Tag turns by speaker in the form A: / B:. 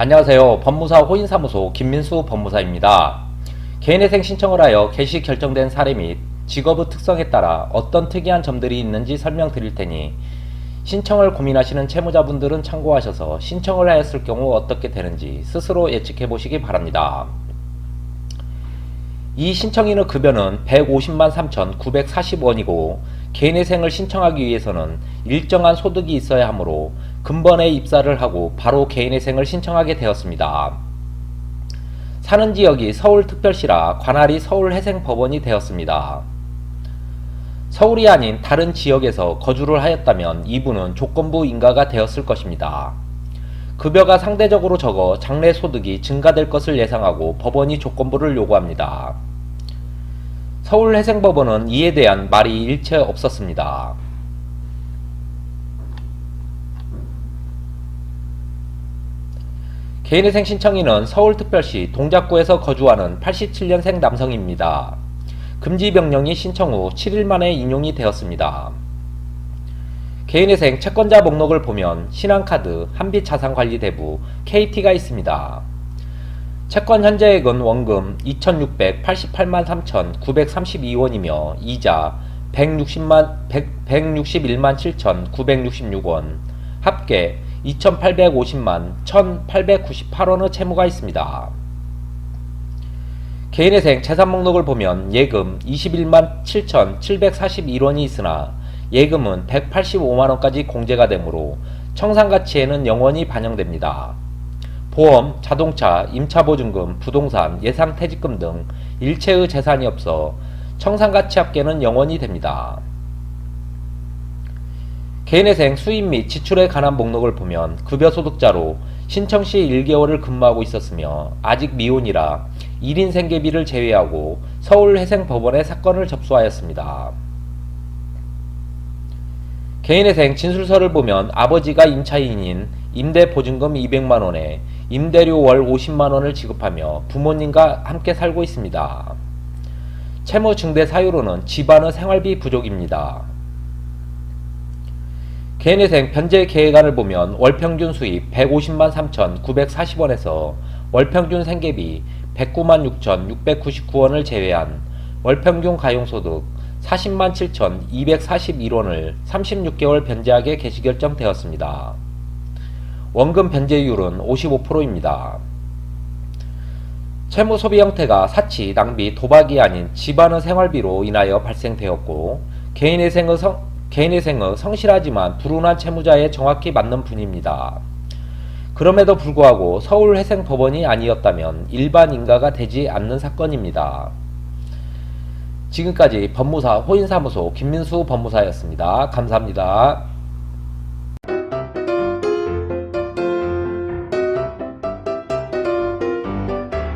A: 안녕하세요. 법무사 호인사무소 김민수 법무사입니다. 개인회생 신청을 하여 개시 결정된 사례 및 직업의 특성에 따라 어떤 특이한 점들이 있는지 설명드릴 테니 신청을 고민하시는 채무자분들은 참고하셔서 신청을 하였을 경우 어떻게 되는지 스스로 예측해 보시기 바랍니다. 이 신청인의 급여는 150만 3,940원이고 개인회생을 신청하기 위해서는 일정한 소득이 있어야 하므로 근본에 입사를 하고 바로 개인회생을 신청하게 되었습니다. 사는 지역이 서울특별시라 관할이 서울회생법원이 되었습니다. 서울이 아닌 다른 지역에서 거주를 하였다면 이분은 조건부 인가가 되었을 것입니다. 급여가 상대적으로 적어 장래 소득이 증가될 것을 예상하고 법원이 조건부를 요구합니다. 서울회생법원은 이에 대한 말이 일체 없었습니다. 개인회생 신청인은 서울특별시 동작구에서 거주하는 87년생 남성입니다. 금지 명령이 신청 후 7일 만에 인용이 되었습니다. 개인회생 채권자 목록을 보면 신한카드, 한빛자산관리대부, KT가 있습니다. 채권 현재액은 원금 2,688만 3,932원이며 이자 160만 100, 161만 7,966원, 합계 2,850만 1,898원의 채무가 있습니다. 개인회생 재산 목록을 보면 예금 21만 7,741원이 있으나 예금은 185만원까지 공제가 되므로 청산가치에는 영원히 반영됩니다. 보험, 자동차, 임차보증금, 부동산, 예상퇴직금 등 일체의 재산이 없어 청산가치 합계는 영원히 됩니다. 개인회생 수입 및 지출에 관한 목록을 보면 급여 소득자로 신청 시 1개월을 근무하고 있었으며 아직 미혼이라 1인 생계비를 제외하고 서울회생법원에 사건을 접수하였습니다. 개인회생 진술서를 보면 아버지가 임차인인 임대보증금 200만원에 임대료 월 50만원을 지급하며 부모님과 함께 살고 있습니다. 채무 증대 사유로는 집안의 생활비 부족입니다. 개인회생 변제 계획안을 보면 월평균 수입 150만 3,940원에서 월평균 생계비 109만 6,699원을 제외한 월평균 가용소득 40만 7,241원을 36개월 변제하게 개시결정되었습니다. 원금 변제율은 55%입니다. 채무 소비 형태가 사치, 낭비, 도박이 아닌 집안의 생활비로 인하여 발생되었고 개인회생의 성, 개인회생의 성실하지만 불운한 채무자에 정확히 맞는 분입니다. 그럼에도 불구하고 서울회생법원이 아니었다면 일반 인가가 되지 않는 사건입니다. 지금까지 법무사 호인사무소 김민수 법무사였습니다. 감사합니다.